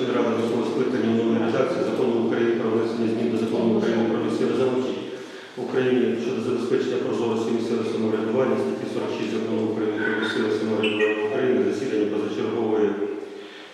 селищної ради восьмого скликання у редакції закону України про внесення змін до закону України про місцеве замовчення в Україні щодо забезпечення прозорості місцевого самоврядування статті 46 закону України про місцеве самоврядування України засідання позачергової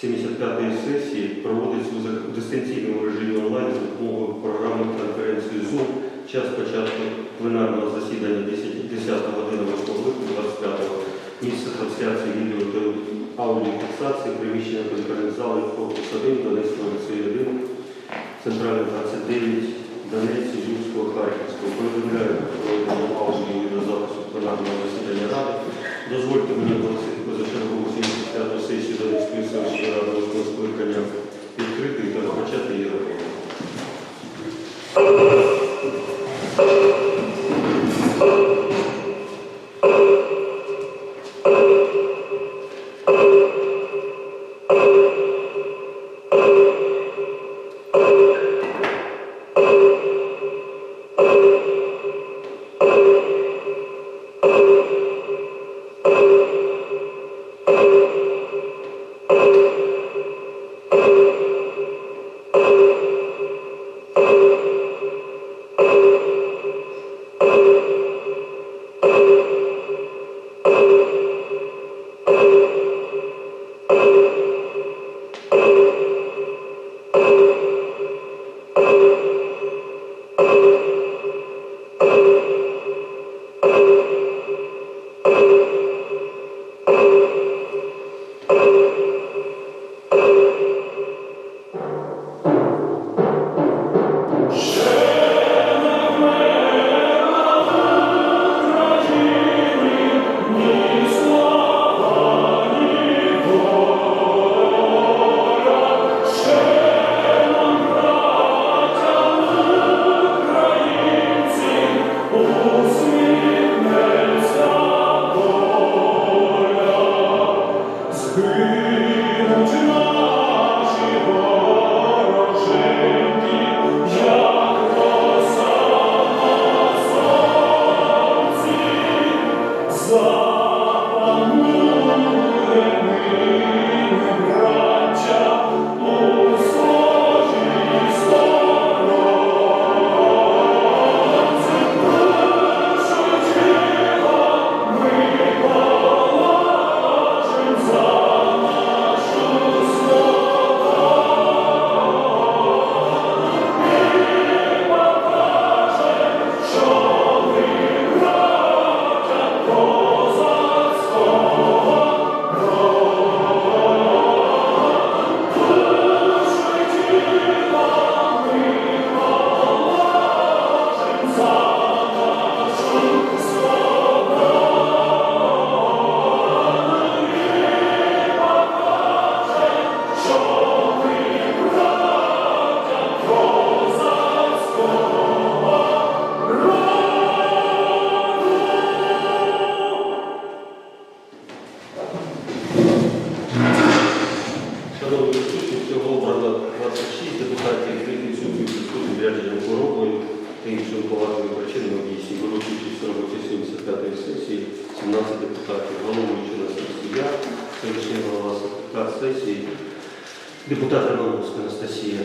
75-ї сесії проводиться у дистанційному режимі онлайн за допомогою програми конференції Zoom. Час початку пленарного засідання 10, 10 година 8 липня 25 Місце трансляції відео та аудіофіксації приміщення конференц-зали корпус 1, Донецького ліцею 1, Центральний 29, Донець, Юрського, Харківського. Повідомляю про проведення аудіо і відеозапису пленарного засідання Ради. Дозвольте мені оголосити позачергову 75-ту сесію Донецької селищної ради восьмого скликання та розпочати її роботу. 17 депутатів. Головуючи на сесії я, селищний голова сесії, депутат Романовська Анастасія.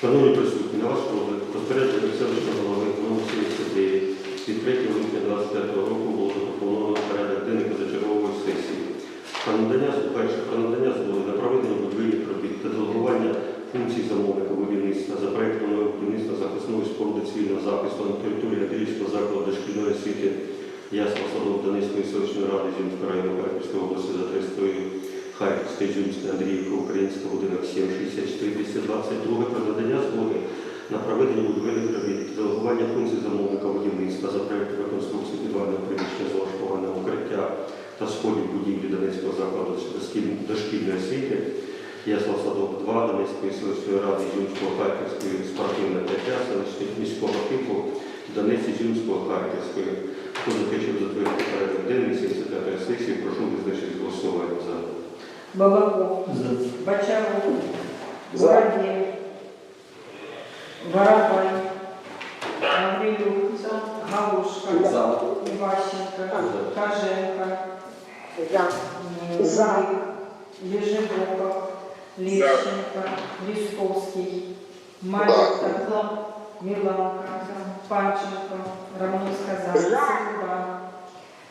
Шановні присутні, на ваш розгляд розпорядження селищного голови номер 79 від 3 липня 25 року було запропоновано порядок денний позачергової сесії. Про надання, перше, про надання згоди на проведення будівельних робіт та делегування функцій замовника будівництва за проєктом будівництва захисної споруди цивільного захисту на території Гадрівського закладу дошкільної освіти Ясла Садов Донецької селищної ради Зімського району Харківської області за адресою Харківської Зюмської Андріївка, Українська, будинок 7, 64, 222 про надання згоди на проведення будівельних робіт делегування функцій замовника будівництва за проєктом реконструкції підвального приміщення з влаштованого укриття та сходів будівлі Донецького закладу дошкільної освіти, Ясла Садок 2, Донецької селищної ради Зюмського Харківської спортивне ТТ, селищних міського типу, Донець Зюмського Харківської. Хто за те, щоб затвердити порядок денний 75-ї сесії, прошу визначити голосування за. Балаков, Бочаров, Воробей, Воробай, Гаврилюк, Галушка, Иващенко, Коженко, За. Ежегоков, Лещенко, Лісковський, Малюта, Міланка, Панченко, Романовська за, Середа,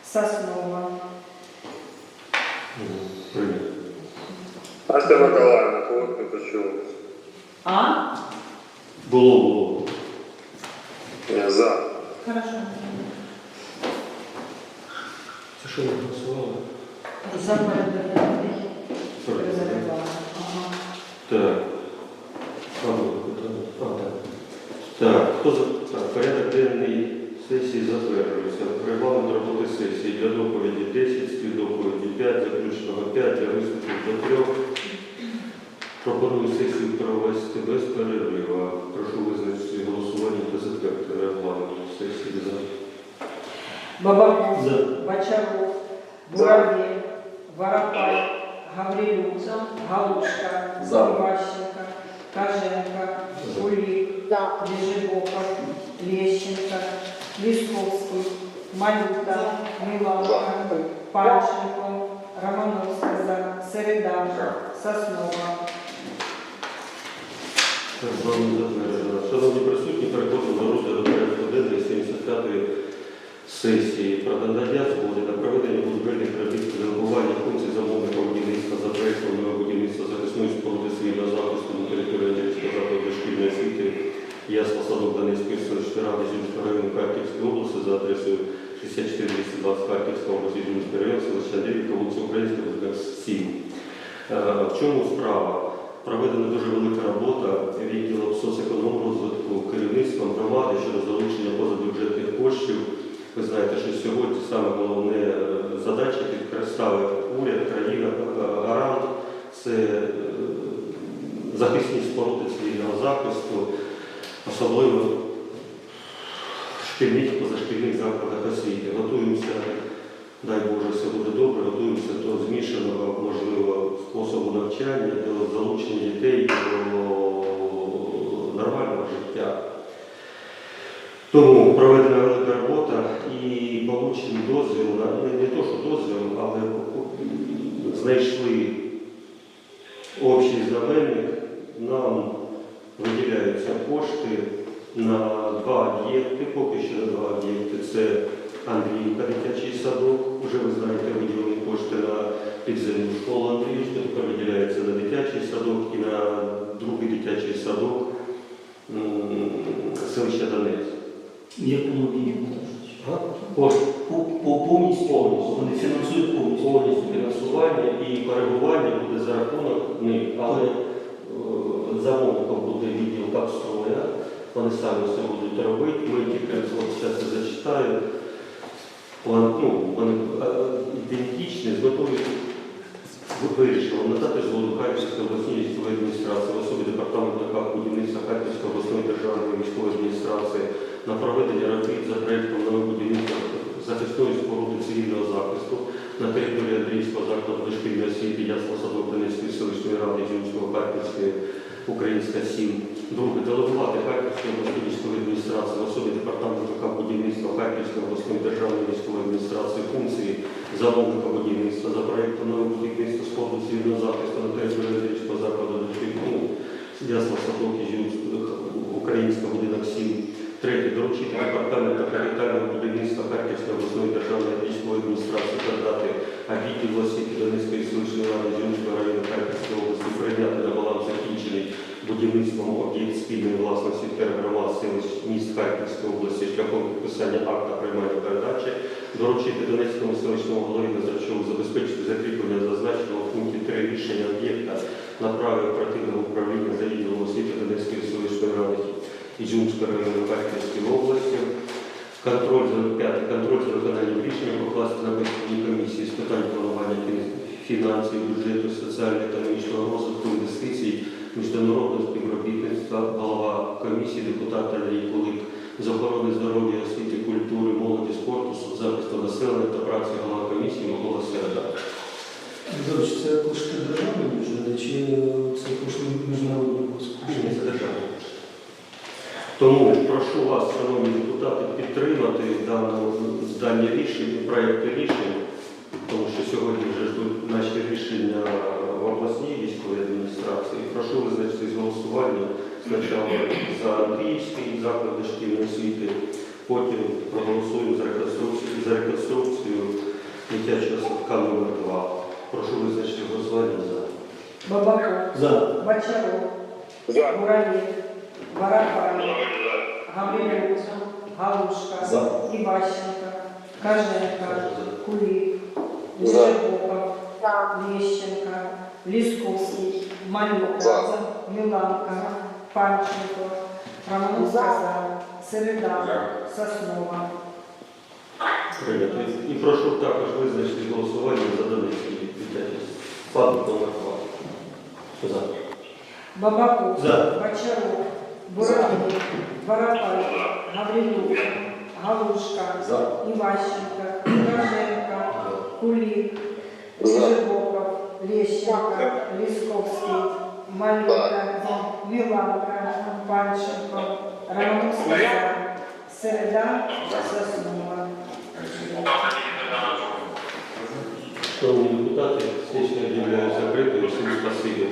Соснова. Настя Миколаївна, кого не почули? А? Було, було. Ні, за. Хорошо. Це що ми голосували? За. Ага. Так. А, ну, питання. А, так. Так, хто за так, порядок денний сесії затверджується. Регламент роботи сесії для доповіді 10, співдоповіді 5, заключного 5, для виступів до 3. Пропоную сесію провести без перерива. Прошу визначити голосування та затвердити регламент сесії за. Бабаков, За. Бочаров, Буравлев, Воропай, Гаврилюк, Галушка, За. Иващенко, Коженко, Кулик, Лежебоков, Лещенко, Лисковский, Малюта, Миланка, Панченко, Романовская, за, Середа, Соснова. Регламент затверджено. Шановні присутні, переходимо до розгляду порядку денної 75-ї сесії про надання згоди на проведення будівельних робіт з делегування функцій замовника будівництва за проєктом нового будівництва захисної споруди цивільного захисту на території Андрійського закладу дошкільної освіти Ясла Садок Донецької селищної ради Зюмського району Харківської області за адресою 64 Харківська область Зюмський район, селища Андріївка, вулиця Українська, будинок 7. Е, В чому справа? Проведена дуже велика робота відділом соцекономрозвитку керівництвом громади щодо залучення позабюджетних коштів. Ви знаєте, що сьогодні саме головне е, задача, яку ставить уряд, країна, е, гарант це захисні споруди цивільного захисту, особливо в шкільних позашкільних закладах освіти. Готуємося, дай Боже, все буде добре, готуємося до змішаного, можливо, способу навчання, до залучення дітей до нормального життя. Тому проведена велика робота і получений дозвіл, не, не то, що дозвіл, але знайшли нам виділяються кошти на два об'єкти, поки що на два об'єкти. Це Андріївка, дитячий садок, вже ви знаєте, виділені кошти на підземну школу Андріївську, тепер виділяється на дитячий садок і на другий дитячий садок селища Донець. Якому об'єкту? По, по повністю Повністю. вони фінансують повністю. повністю фінансування і коригування буде за рахунок них, але е, замовником буде відділ вони самі все будуть робити, ми тільки зараз зачитаю. План, ну, вони е, ідентичні з метою вирішили надати згоду Харківської обласній військової адміністрації, в особі департаменту КАП будівництва Харківської обласної державної військової адміністрації на проведення робіт за проєктом нового будівництва захисної споруди цивільного захисту на території Андрійського закладу дошкільної освіти Ясла Садок Донецької селищної ради Зюмського Харківської Українська 7. Друге, делегувати Харківської обласної військової адміністрації в особі департаменту будівництва Харківської обласної державної військової адміністрації функції замовника будівництва за проєктом нового будівництва спорту цивільного захисту на території Андрійського закладу дошкільного Ясла Садок і Українська будинок 7. Третє, доручити департаменту капітального будівництва Харківської обласної державної військової адміністрації передати відділу освіти Донецької селищної ради Зюмського району Харківської області прийняти на баланс закінчений будівництвом об'єкт спільної власності тергромад селищ міст Харківської області шляхом підписання акта приймання передачі, доручити Донецькому селищному голові Назарчову забезпечити закріплення зазначеного в пункті 3 рішення об'єкта на праві оперативного управління за відділом освіти Донецької селищної ради Ізюмської району Харківської області. Контроль за п'ятий контроль за виконанням рішення покласти на постійні комісії з питань планування фінансів, бюджету, соціально-економічного розвитку, інвестицій, міжнародного співробітництва, голова комісії, депутат Андрій Кулик, з охорони здоров'я, освіти, культури, молоді, спорту, соцзахисту населення та праці голова комісії Микола Середа. Добре, це кошти державної бюджету чи це кошти міжнародного Ні, це кошт. Тому прошу вас, шановні депутати, підтримати дані рішення, проєкти рішень, тому що сьогодні вже ждуть наші рішення в обласній військовій адміністрації. Прошу визначитись голосування спочатку за Андріївський заклад дошкільної освіти, потім проголосуємо за реконструкцію, за реконструкцію дитячого садка номер 2. Прошу визначити голосування за. Бабаков, За. Бочаров, За. Муравей, Воропай, Гаврилюк, Галушка, За. Иващенко, Коженко, Кулик, За. Жирков, Лещенко, Лисковский, Малюка, Миланка, Панченко, Романовская, Середа, Соснова. Прийнято. І прошу також визначити голосування за Донецький садок номер 2. За. Бабаков, За. Бочаров, Буравин, Воропай, Гаврилюк, Галушка, За. Иващенко, Коженко, Кулик, Жирков, Лещенко, Лисковский, Малюка, Миланка, Панченко, Романовская, Середа, Соснова. Шановні депутати, сесія об'являю закритою. Всім спасибі.